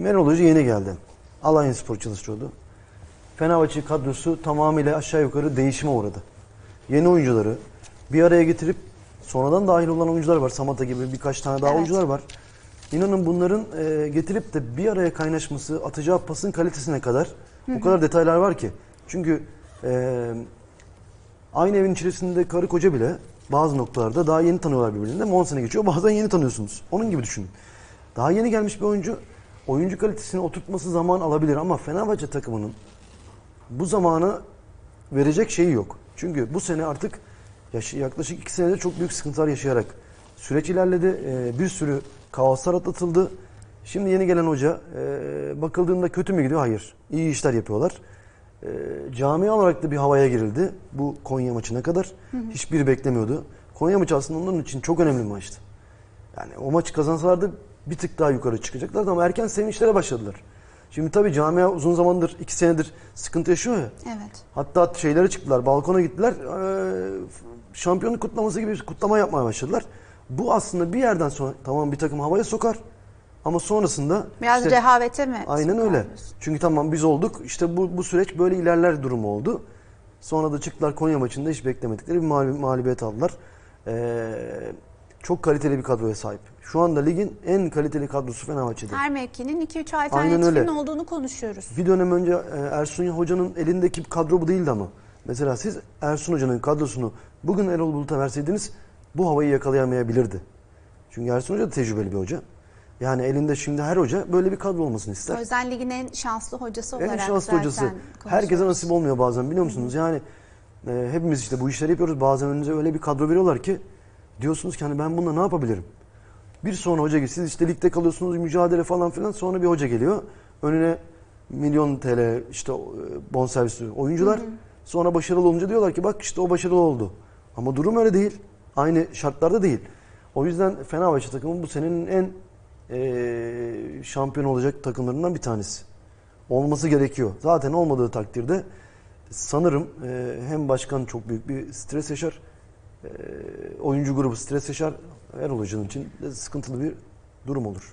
Şimdi Erol Hoca yeni geldi. Alanya Spor çalışıyordu. Fenerbahçe kadrosu tamamıyla aşağı yukarı değişime uğradı. Yeni oyuncuları bir araya getirip sonradan dahil olan oyuncular var. Samata gibi birkaç tane daha Evet. oyuncular var. İnanın bunların e, getirip de bir araya kaynaşması, atacağı pasın kalitesine kadar o kadar detaylar var ki. Çünkü e, aynı evin içerisinde karı koca bile bazı noktalarda daha yeni tanıyorlar birbirlerini. 10 sene geçiyor bazen yeni tanıyorsunuz. Onun gibi düşünün. Daha yeni gelmiş bir oyuncu oyuncu kalitesini oturtması zaman alabilir ama Fenerbahçe takımının bu zamanı verecek şeyi yok. Çünkü bu sene artık yaklaşık iki senedir çok büyük sıkıntılar yaşayarak süreç ilerledi. Ee, bir sürü kaoslar atlatıldı. Şimdi yeni gelen hoca e, bakıldığında kötü mü gidiyor? Hayır. İyi işler yapıyorlar. E, cami olarak da bir havaya girildi. Bu Konya maçına kadar. Hiçbiri beklemiyordu. Konya maçı aslında onun için çok önemli bir maçtı. Yani o maçı kazansalardı bir tık daha yukarı çıkacaklardı ama erken sevinçlere başladılar. Şimdi tabii camia uzun zamandır, iki senedir sıkıntı yaşıyor ya. Evet. Hatta şeylere çıktılar, balkona gittiler. şampiyonluk kutlaması gibi bir kutlama yapmaya başladılar. Bu aslında bir yerden sonra tamam bir takım havaya sokar. Ama sonrasında Biraz işte- rehavete mi? Aynen öyle. Çünkü tamam biz olduk. İşte bu, bu süreç böyle ilerler durumu oldu. Sonra da çıktılar Konya maçında hiç beklemedikleri bir mağlubi- mağlubiyet aldılar. Ee, çok kaliteli bir kadroya sahip. Şu anda ligin en kaliteli kadrosu Fenerbahçe'de. Her mevkinin 2-3 Aynen alternatifin öyle. olduğunu konuşuyoruz. Bir dönem önce e, Ersun Hoca'nın elindeki kadro bu değildi ama. Mesela siz Ersun Hoca'nın kadrosunu bugün Erol Bulut'a verseydiniz bu havayı yakalayamayabilirdi. Çünkü Ersun Hoca da tecrübeli bir hoca. Yani elinde şimdi her hoca böyle bir kadro olmasını ister. Özel Lig'in en şanslı hocası olarak En şanslı hocası. Herkese nasip olmuyor bazen biliyor musunuz? Yani e, hepimiz işte bu işleri yapıyoruz. Bazen önünüze öyle bir kadro veriyorlar ki diyorsunuz ki hani ben bununla ne yapabilirim? Bir sonra hoca. Siz işte ligde kalıyorsunuz mücadele falan filan. Sonra bir hoca geliyor. Önüne milyon TL işte e, bonservisli oyuncular. Sonra başarılı olunca diyorlar ki bak işte o başarılı oldu. Ama durum öyle değil. Aynı şartlarda değil. O yüzden Fenerbahçe takımı bu senenin en e, şampiyon olacak takımlarından bir tanesi olması gerekiyor. Zaten olmadığı takdirde sanırım e, hem başkan çok büyük bir stres yaşar, e, oyuncu grubu stres yaşar, Erol Hoca'nın için sıkıntılı bir durum olur.